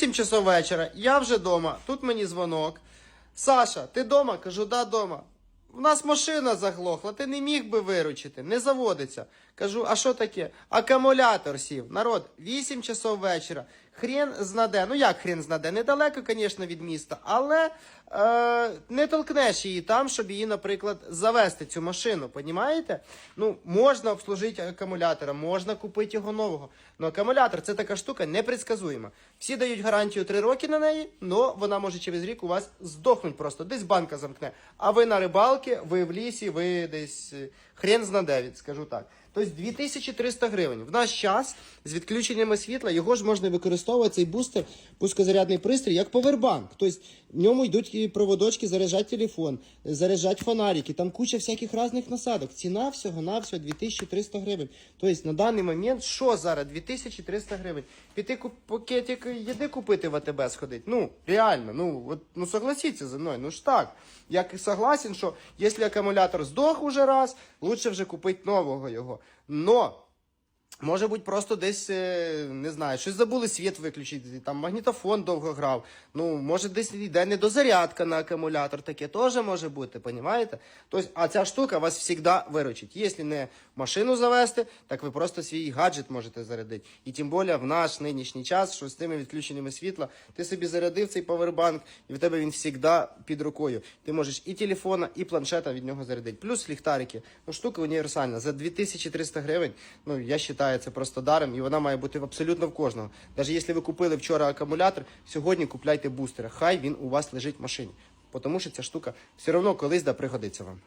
8 часов вечора, я вже вдома, тут мені дзвонок. Саша, ти вдома? Кажу, да, вдома. У нас машина заглохла, ти не міг би виручити, не заводиться. Кажу, а що таке? Акумулятор сів. Народ, 8 часов вечора. Хрен знаде. Ну як хрен знаде? Недалеко, звісно, від міста, але е, не толкнеш її там, щоб її, наприклад, завести цю машину. Понімаєте? Ну, можна обслужити акумулятора, можна купити його нового. Ну, акумулятор це така штука непредсказуєма. Всі дають гарантію 3 роки на неї, але вона може через рік у вас здохнути просто. Десь банка замкне. А ви на рибалки, ви в лісі, ви десь е, хрен знаде, скажу так. Тобто 2300 гривень. В наш час з відключеннями світла його ж можна використовувати цей бустер, пускозарядний пристрій, як повербанк. Тобто в ньому йдуть і проводочки, заряджати телефон, заряджати фонарики, там куча всяких різних насадок. Ціна всього на всього 2300 гривень. Тобто на даний момент що зараз? 2300 гривень. Піти пакетик їди купити в АТБ сходить. Ну, реально, ну, от, ну согласіться зі мною, ну ж так. Я согласен, що якщо акумулятор здох уже раз, лучше вже купити нового його. Но Може бути, просто десь, е, не знаю, щось забули світ виключити, там магнітофон довго грав. Ну, може, десь йде недозарядка на акумулятор, таке теж може бути, понімаєте? Тобто, а ця штука вас завжди виручить. Якщо не машину завести, так ви просто свій гаджет можете зарядити. І тим більше в наш нинішній час, що з тими відключеннями світла, ти собі зарядив цей павербанк, і в тебе він завжди під рукою. Ти можеш і телефона, і планшета від нього зарядити. Плюс ліхтарики. Ну, штука універсальна. За 2300 гривень, ну, я вважаю, це просто даром, і вона має бути абсолютно в кожного. Навіть якщо ви купили вчора акумулятор, сьогодні купляйте бустера. Хай він у вас лежить в машині. Тому що ця штука все одно колись да пригодиться вам.